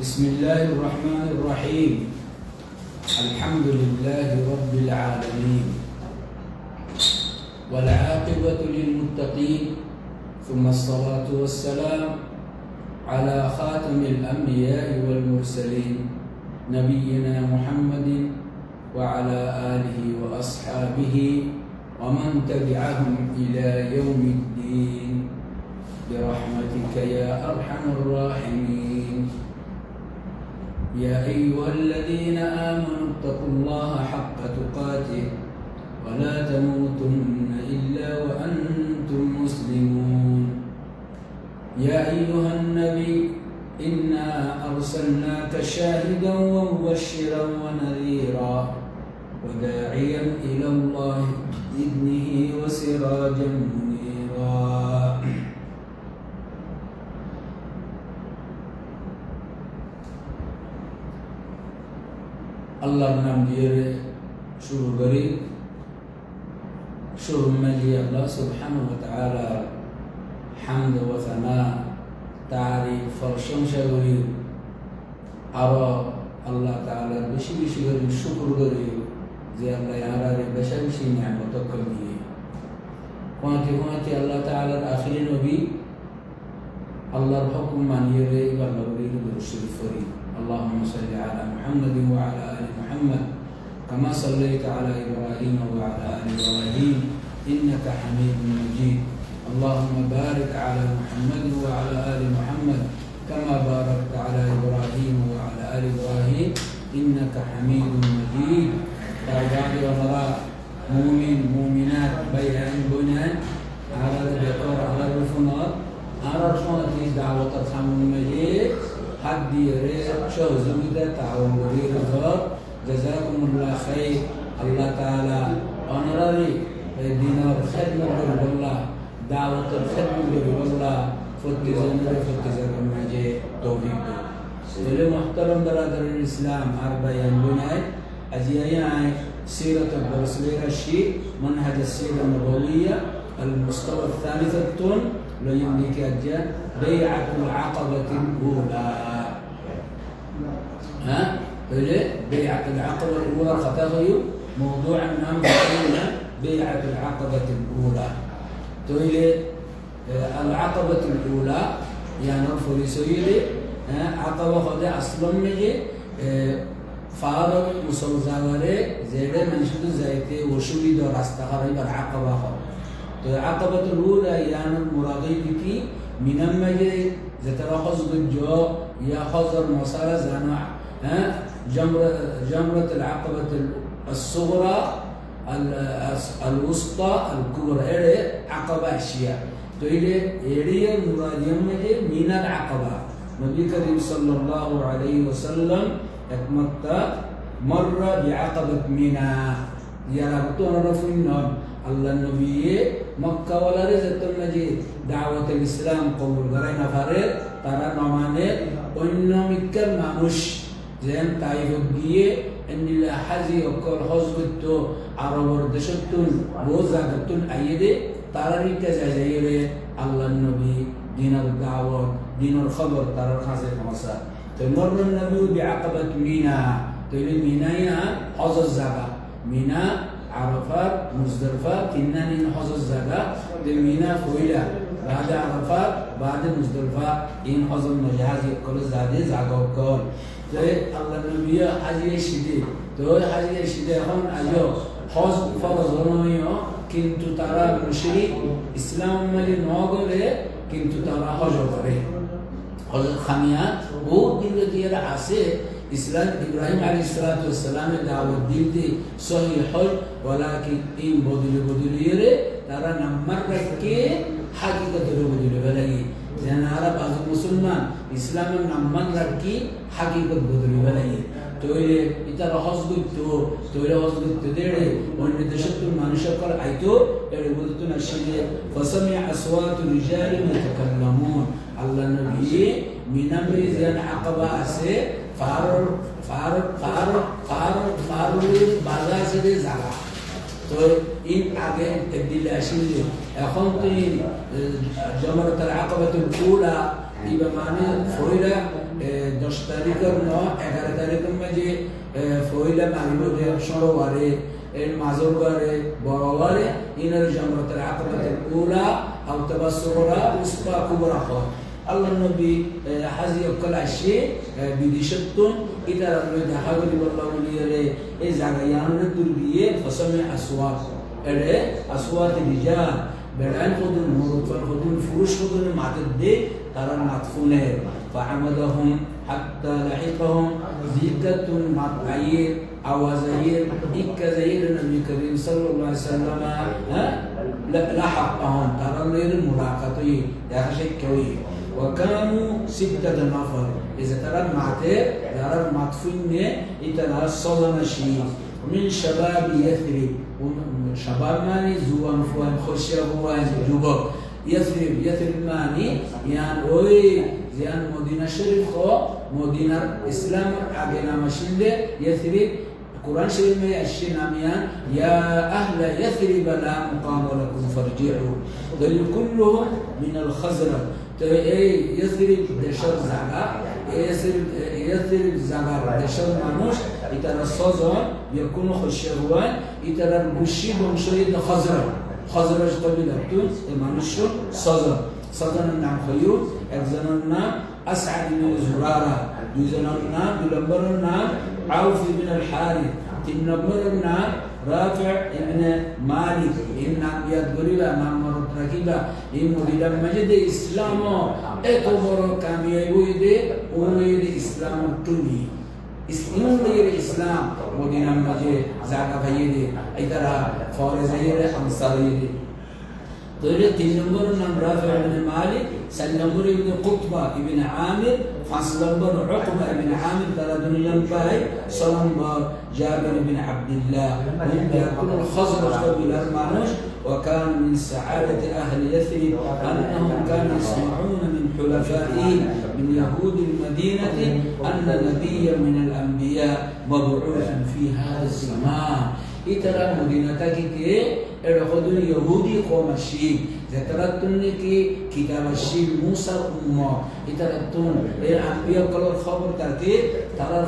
بسم الله الرحمن الرحيم. الحمد لله رب العالمين. والعاقبة للمتقين. ثم الصلاة والسلام على خاتم الأنبياء والمرسلين. نبينا محمد وعلى آله وأصحابه ومن تبعهم إلى يوم الدين. برحمتك يا أرحم الراحمين. يا أيها الذين آمنوا اتقوا الله حق تقاته ولا تموتن إلا وأنتم مسلمون. يا أيها النبي إنا أرسلناك شاهدا ومبشرا ونذيرا وداعيا إلى الله بإذنه وسراجا منيرا. আল্লাহর নাম দিয়ে শুরু করি শুরু মাঝি আল্লাহ সুবহানাহু ওয়া তাআলা হামদ ওয়া সানা তারিফ প্রশংসা করি আরো আল্লাহ তাআলার বেশি বেশি করে শুকর করি যে আল্লাহ ইয়ারারে বেশি বেশি নিয়ামত করিয়ে কোয়াতে কোয়াতে আল্লাহ তাআলার আখিরি নবী আল্লাহর হুকুম মানিয়ে রে ইবাদত করি শরীফ করি اللهم صل على محمد وعلى آل محمد كما صليت على إبراهيم وعلى آل إبراهيم إنك حميد مجيد. اللهم بارك على محمد وعلى آل محمد كما باركت على إبراهيم وعلى آل إبراهيم إنك حميد مجيد. بعد ومراء مؤمن مؤمنات بيان بنان على الذكر على الرفنات على الرفنات دعوة الخمر المجيد. হাত দিয়ে রে সহযোগিতা তাওন করে রেজত জাজাকুমুল্লাহ খাই আল্লাহ তাআলা অনারারি দিনের খেদমত করে বললা দাওয়াতের খেদমত করে বললা প্রত্যেকজনের প্রত্যেকজনের মাঝে তৌফিক দিলে محترم برادر الإسلام أربعة بناي أجياي سيرة الرسول الشيء منهج السيرة النبوية المستوى الثالث التون لو يملك أجا بيعة العقبة الأولى ها؟ بيعة العقبة الأولى. فتغي موضوع نعم بيعة العقبة الأولى. تويلي آه، العقبة الأولى يعني فريسويلي عقبة خدي أصلا مجي آه، فارغ مسوزاوره زيادة منشد زيتي وشوي دور استخاري العقبه خو. تو العقبة الأولى يعني مراغي بكي من أمجي زترا خزد الجو يا خزر مصارى زانا হ্যাঁ جمرة جمرة العقبة الصغرى الوسطى الكبرى إيه عقبة أشياء تقولي إيه مراد يوم من العقبة النبي الكريم صلى الله عليه وسلم اتمتع مر بعقبة منى يرى بطون رفضنا আল্লাহ নবী মক্কা ওয়ালারে যেতন যে দাওয়াত ইসলাম কবুল করে না পারে তারা নমানে অন্য মিক্কার মানুষ যেন তাই গিয়ে এনিলা হাজি অকল হজ করত আরবর দেশতুন বহু জায়গাতুন আইয়ে দে তারা রিকা যায় যাইয়ে আল্লাহ নবী দিনের দাওয়াত দিনের খবর তার কাছে পৌঁছা তো মরন নবী বিআকাবাত মিনা তো মিনাইয়া হজর জায়গা মিনা عرفات مزدلفة تنانين حوز الزكاة دمينا فويلة بعد عرفات بعد مزدلفة إن حوز المجهز يقول زادي زاقو كون যে আল্লাহ নবী আজি সিদে তো আজি সিদে এখন আজিও হজ ফরজ হনইও কিন্তু তারা মুশরিক ইসলাম মানে নগরে কিন্তু তারা হজ করে। হজরত খামিয়া বহু কিন্তু যারা আছে ইসলাম, ইব্রাহিম আলী সালাতামের দাওয়াত দিতে সহি হল বলা কি ইম বদলে বদলিয়ে রে তারা নাম্বার রাখকে হাকিকতের বদলে বেলাগি যেন আরা পাঁচ মুসলমান ইসলামের নাম্বার রাখি হাকিকত বদলে বেলাগি তৈরে ইতার হজ করতো তৈরে হজ করতে দেড়ে অন্য দেশের তো মানুষ সকল আইতো বলতো না শিখে ফসমি আসওয়াত রিজাল আল্লাহ নবী মিনামে আকাবা আছে, ফারুক বাজার থেকে জায়গা তো ইন আগে দিলে আসিলে এখন তুই জমরতার আকাবাতুল কুলা ইবা মানে ফইরা দশ তারিখের ন এগারো তারিখের মাঝে ফইলা মারিবদে সরোবারে এর মাজরবারে বড়বারে ইনার জমরতের আকবাতের উলা আও তাবাসসুরা উসবা কুবরা হয়। আল্লাহ নবী হাজি অকল আসে বিদেশত্বন ইতার আল্লাহ দেখা করি বললাম বলিয়ে এই জায়গায় ইয়ানের দূর দিয়ে ফসমে আসওয়াত এড়ে আসওয়াত রিজাল বেড়াইন কদুন মুরুফান কদুন, ফুরুষ কদুন মাতের দে ترى مدفونين فعمدهم حتى لحقهم زيدة عير أو زير إك زير النبي الكريم صلى الله عليه وسلم لحقهم ترى غير الملاقطين يا شكوي وكانوا ستة نفر. إذا ترى معتي ترى مدفونين إتنا صلنا شيء. من شباب يثري شباب ماني زوان فوان خشيا فوان جوبك. يثرب يثرب ماني يعني ওই জিয়ান মদিনা শরীফ ও মদিনার ইসলাম আগে নামাশিন্দে يثرب قرآن شريف में أشي ناميان يا أهل يثرب لا مقام لكم فارجعوا دل كلهم من الخزرج তো এই يثرب দেশের জায়গা يثرب يثرب জায়গার দেশের মানুষ ইতারা সজন يكون خشيوان ইতারা বুশি বংশীয় খজরজ খজরজ কবিলাতুন এই মানুষ সজন সজনের নাম হইউদ একজনের নাম আসআদ ইবনে জুরারা দুইজনের নাম, দুই নম্বরের নাম আউফ ইবনে আল হারিথ তিন নম্বরের নাম রাফি ইবনে মালিক। নাম ইয়াদ করিবা, নাম মরত রাখিবা। এই মহিলার মাঝে যে ইসলাম, এত বড় দে ওনের ইসলাম টুনি اسمیل اسلام بودینم مجه زکا فیده ایترا فارزه انصاریده دولة تنمبر نم رافع بن مالك سنمبر ابن قطبة ابن عامر فانسلمبر عقبة ابن عامر تردن لنباي سلمبر جابر بن عبد الله هم يكون الخزرج قبل الارمانوش وكان من سعادة أهل يثرب أنهم كانوا يسمعون من حلفائهم من يهود المدينة أن نبيا من الأنبياء مبعوث في هذا الزمان إترى مدينتك كي এরকম ইহুদি কম আসি যেতারাতুন কি কিতাব আসি মুসার উম্মত ইতারাতুন এর আম্বিয়া কলর খবর তাকে তারার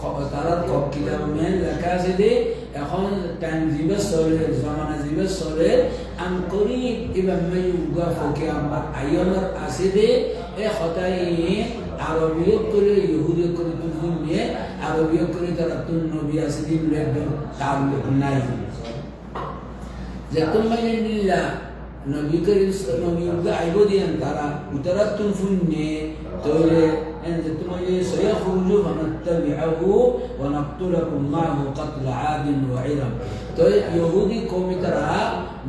খবর তারার কিতাব মেন লেখা আছে যে এখন টাইম জিবে চলে জমানা জিবে চলে আন্তরিক এবং ইউগা ফকে আমার আয়নের আছে দে এ হতাই আরবীয় করে ইহুদি করে তুলুন নিয়ে আরবীয় করে তারা তুল নবী আছে দিন একদম তার লোক নাই যখন মানে নিল্লা, নবী করে নবী আইব দিয়ান তারা উতারা তুলফুন নিয়ে তাহলে zatun mayanilla sayakhruju fanattabi'ahu wa naqtulakum ma'ahu qatl 'adin wa 'iram তো ইহুদি কওমি তারা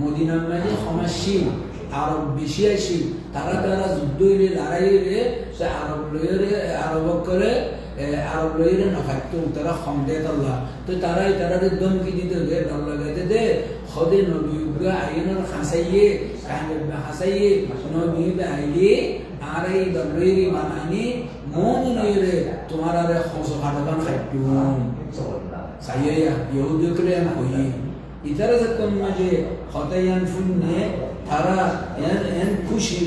মদিনার মাঝে ক্ষমাশীল আরব বেশি আসিল তারা তারা যুদ্ধ হইলে লড়াই হইলে সে আরব লইরে আরব করে আরব লইরে নখাইতো তারা খম দে তাল্লা তো তারাই তারা দমকি দিতে দে ডর লাগাইতে দে খদে নবী উগা আইনের খাসাইয়ে কাহিনী হাসাইয়ে নবী আইলে আর এই দলইরি মানানি মন নইরে তোমার আরে খস হাটাবান খাইতুম সাইয়া ইহুদি করে আমি কই ইতারা যখন মাঝে খতায়ান ফুন্নে তারা এন এন খুশি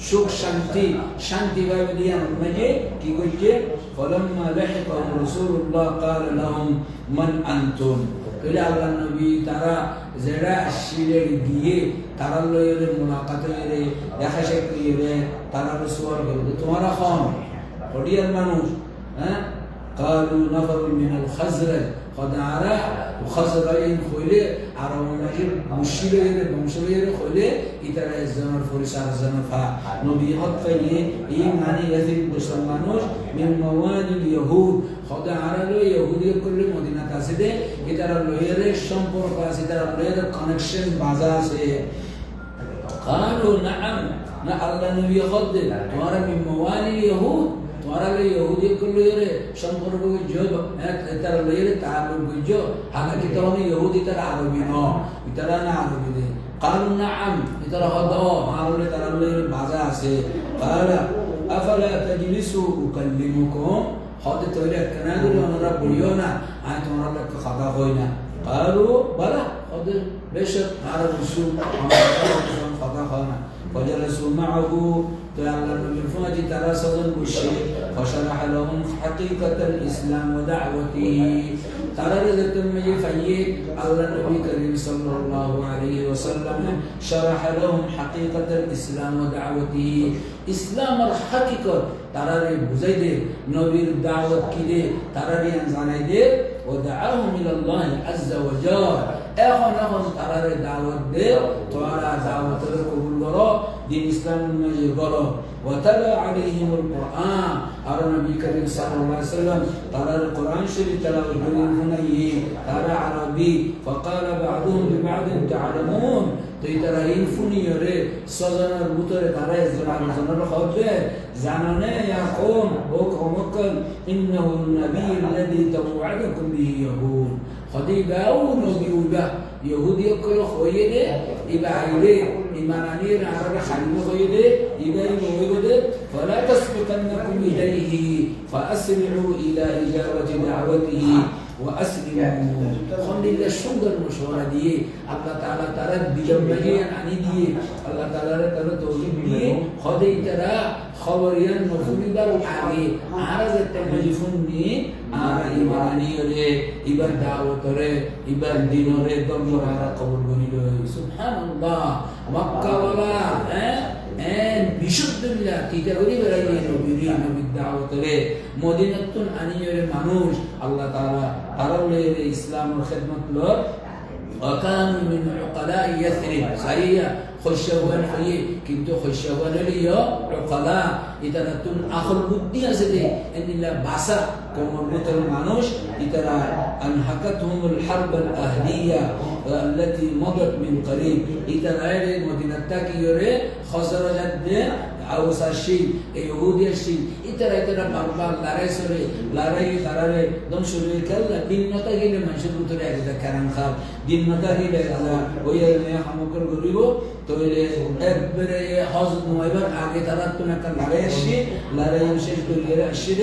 সুখ শান্তি শান্তি ভাবে দিয়া মাঝে কি করছে فلما لحقهم رسول الله قال لهم من انتم কইলে আল্লাহ নবী তারা যেটা আসছিলে গিয়ে তারা লইরে মুলাকাত হইরে দেখা শেখি রে তারা রসুয়ার করবে তোমারা খন হডিয়ার মানুষ হ্যাঁ قالوا نفر من الخزرج قدره و خزرای این خویله عرامانگی موشی بگیره بمشه بگیره خویله ایتر از زنر فوری سر زنر فا نبی حد فیه این معنی یزید بسلمانوش من موان الیهود خدا عرالو یهودی کل مدینه تاسیده ایتر لویر شم شمپور پاس ایتر لویر کانکشن بازه سه قالو نعم نه الله نبی خود دل من موان الیهود ورالي يهودي كل يري شنقر بوجو ترى ليري تعامل بوجو هذا كتراني يهودي ترى عربي نو ترى أنا عربي دي قالوا نعم ترى هذا هارولي ترى ليري بازا سي قال أفلا تجلسوا أكلمكم هذا تولي كنا دول أنا رب اليونا أنا تمر لك خدا خوينا قالوا بلى هذا بشر عرب السوق خدا خوينا হয় না وجلسوا معه فعلى بالفوج ترى صدر الشيء فشرح لهم حقيقة الإسلام ودعوته ترى رزق المجي فيه الله النبي كريم صلى الله عليه وسلم شرح لهم حقيقة الإسلام ودعوته إسلام الحقيقة ترى بزيد نبي الدعوة كده ترى জানাই ودعاهم إلى الله عز وجل এখন এখন তারা দাওয়াত দে তোমরা দাওয়াতের কবুল করো দিন ইসলামের মাঝে করো وتلا عليهم القرآن على النبي الكريم صلى الله عليه وسلم ترى القرآن شريف تلاوة هنا ترى عربي فقال بعضهم لبعض تعلمون তো তারা ইনফুনিয়রে সজনের ভিতরে তারা একজন আরেকজনের হবে জানানে ইয়াকুম ও কমকল ইন্নাহু নবী الذي توعدكم به يهود خديباو نبي وبا يهودي كل خويده يبقى عيله إيمانانير عرب خليل خويده يبقى يبقى فلا تسبقنكم إليه فأسرعوا إلى إجابة دعوته وأسلموا الحمد لله সুন্দর মশওয়ারা দিয়ে আল্লাহ তাআলা তারা বিলম্বে আনি দিয়ে আল্লাহ তাআলা তারা তৌফিক দিয়ে খদেই তারা খবরিয়ান মফুলিবার আগে আর যেতে মজিফুন নিয়ে আর ইমানি রে ইবার দাওয়াত রে ইবার দিন রে দমর আর কবুল করিল সুবহানাল্লাহ মক্কা ওয়ালা হ্যাঁ বিশুদ্ধমিল্লা তিতা করি বেড়াইয়ে নবীর নবীর দাওয়াতরে মদিনাতুন আনিয়রে মানুষ আল্লাহ তাআলা তারাউলে ইসলামের খেদমত লো وكانوا من عقلاء يثرب صحيح خشوان হয়ে কিন্তু খৈশবানের عقلاء ইতারা তুন আখল বুদ্ধি আছে যে এনিলা ভাষা কোমর ভিতর মানুষ ইতারা আনহাকাতহুম الحرب الاهليه التي مضت من قريب ইতারা মদিনা তাকিয়রে খজরাজাত আউস আসি ইহুদি আসি ইতারা ইতারা বারবার লড়াই সরে লড়াই তারারে দম শুরু খেলা দিনটা গেলে মানুষের ভিতরে একটা কারণ খাল দিনটা গেলে ওই হামকর গরিব توليس وإبري حزن وإبر عن يتنطن كالعريش لا يمشيش بالرشد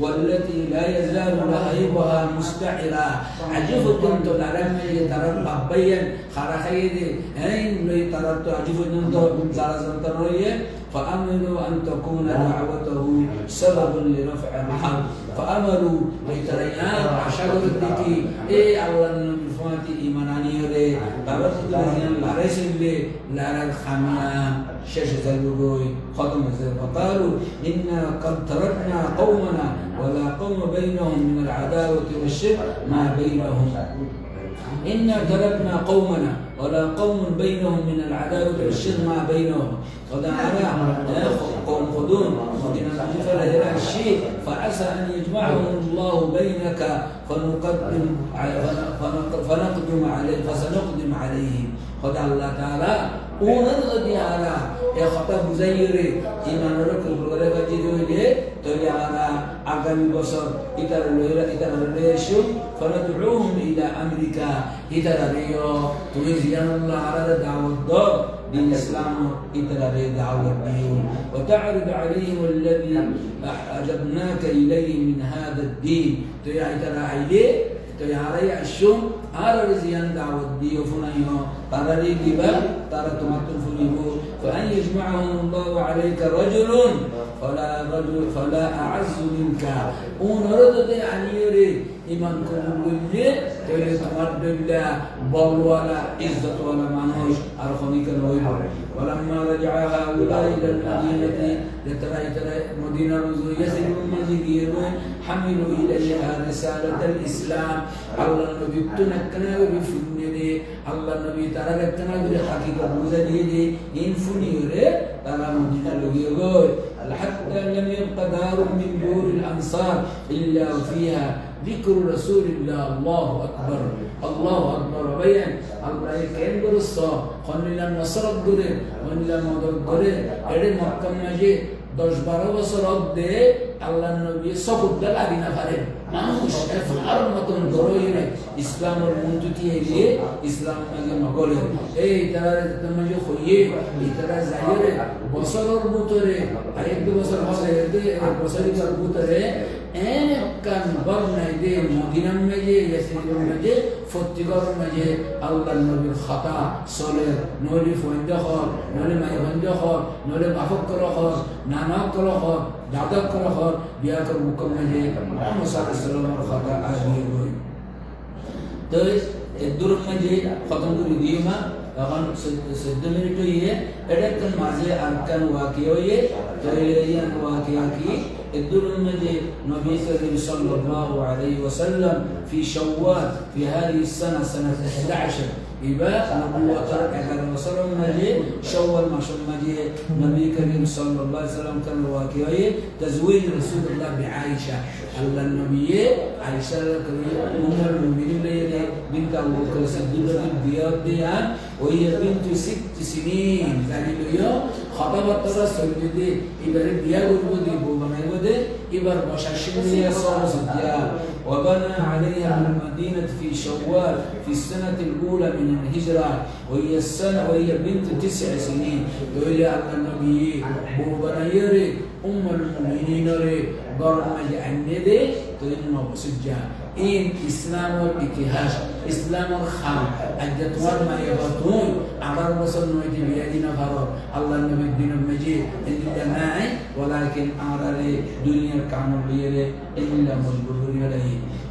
والتي لا يزال رهيبها مستعرة عجيب كنت لرم يترم بيا خرخيدي هين يترد عجيب كنت زرزم تنوية فأملوا أن تكون دعوته سبب لرفع محل فأملوا يتريان عشر الدكي إيه الله النبي فاتي إيماناني يري تبت الذين لا رسل لا الخميام شاشة الوجوه ختم فقالوا إنا قد تركنا قومنا ولا قوم بينهم من العداوة والشرك ما بينهم. إنا تركنا قومنا ولا قوم بينهم من العداوة والشر ما بينهم قد على قوم خدون وإن فلا الشيء فعسى أن يجمعهم الله بينك فنقدم فنقدم عليه فسنقدم عليهم قد الله تعالى ওনার যারা এ কথা বুঝাইরে ইমানের কুবরে কাজে হইলে তবে আমরা আগামী বছর ইতার লইরা ইতার লইরা এসো فندعوهم إلى أمريكا إذا ريو سبحان الله على دعوة الدار بالإسلام إلى دعوة الدين وتعرض عليهم الذي أجبناك إليه من هذا الدين. تيا إتلا عليه تيا علي الشم على رزيان دعوة الدين فنيه ترى لي دبا ترى تمتن فنيه فأن يجمعهم الله عليك رجل فلا رجل فلا أعز منك. ونرد يعني يريد. ইমান কবুল করলে তাহলে তোমার দইলা বলওয়ালা ইজ্জতওয়ালা মানুষ আর খনিকার হইব ولما رجع هؤلاء إلى المدينة لترى ترى مدينة رزو يسر المزيدين حملوا إليها رسالة الإسلام الله النبي تنكنا بفنده الله النبي ترى لكنا بحقيقة مزديد ينفنيره ترى مدينة لغيغور حتى لم يبق دار من دور الأنصار إلا فيها ذكر رسول الله الله أكبر الله أكبر بيان الله كان برصا خنلا نصر الدره خنلا مدر الدره এড়ে মক্কা মাঝে দশ বারো বছর অব্দে আল্লাহ নবী সবুদ্দা লাগি না পারেন মানুষ আর মতন গরই নাই ইসলামের মন্তুতি এলিয়ে ইসলাম মাঝে নগলে এই তারা মাঝে হইয়ে এই তারা যাইরে বছরের ভিতরে আরেক দু বছর হবে বছরের ভিতরে এনে কান বর্ণাই দে মদিনার মেজে ইয়াসিরের মেজে ফতিকর মেজে আল্লাহ নবীর খাতা সলে নলি ফৈন্দ হল নলে মাই ফৈন্দ হল নলে বাফক কর হল নানা কর হল দাদা কর হল বিয়া কর মুকম মেজে মুসার মিনিট হইয়ে এটা মাঝে আর কান ওয়াকি হইয়ে তো ওয়াকি الدور الذي نبي كريم صلى الله عليه وسلم في شوال في هذه السنة سنة 11 إباء نبوة أجر وصل مجي شوال ما شاء مجي نبي كريم صلى الله عليه وسلم كان واقعي. تزويج رسول الله بعائشة. الله النبي عائشة أم المؤمنين ليلة بنت أبو بكر الصديق البياض ديان وهي بنت ست سنين يعني له خطبت الرسول دي إبر بياض ودي بوبنا ودي إبر بشاشين لي صوص وبنى عليها المدينة في شوال في السنة الأولى من الهجرة وهي السنة وهي بنت تسع سنين أن النبي উম্মুল মুমিনিনরে গরম মাঝে দে তো এই নবসুজ্জা ইন ইসলামের ইতিহাস ইসলামের খাম আজ তোমার মায়ে হতুন আমার বছর নয়টি বিয়া দিন ভালো আল্লাহ নবীর দিন মেজি এদিকে নাই ওলাকিন আমরা দুনিয়ার কামড় দিয়ে রে এগুলা মজবুর করিয়া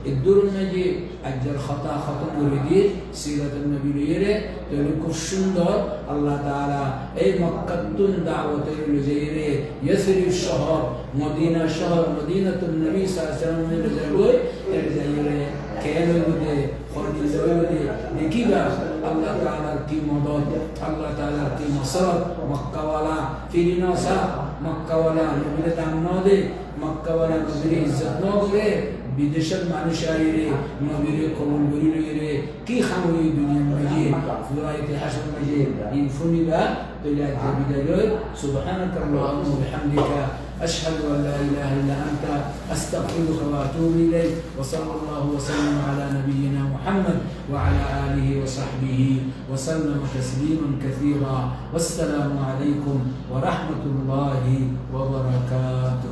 الدور المجيد أجر خطا خطا مريدين سيرة النبي ليري تلك الشندر الله تعالى أي مكة دعوة لجيري يسري الشهر مدينة شهر مدينة النبي صلى الله عليه وسلم الزيوي الزيوي كان يودي خرج الزيوي نكيبا الله تعالى كي مضاد الله تعالى كي مصر مكة ولا في ناسا مكة ولا نبي تعمنودي مكة ولا نبي عزت نوغري বিদেশের মানুষ আইরে নবীরে কবল করিলে রে কি খামই দুনিয়ার মাঝে পুরা ইতিহাসের মাঝে ইন ফুনিবা তৈলা বিদায় লই সুবহানাক আল্লাহুম্মা ওয়া বিহামদিকা أشهد أن لا إله إلا أنت أستغفرك وأتوب إليك وصلى الله وسلم على نبينا محمد وعلى آله وصحبه وسلم تسليما كثيرا والسلام عليكم ورحمة الله وبركاته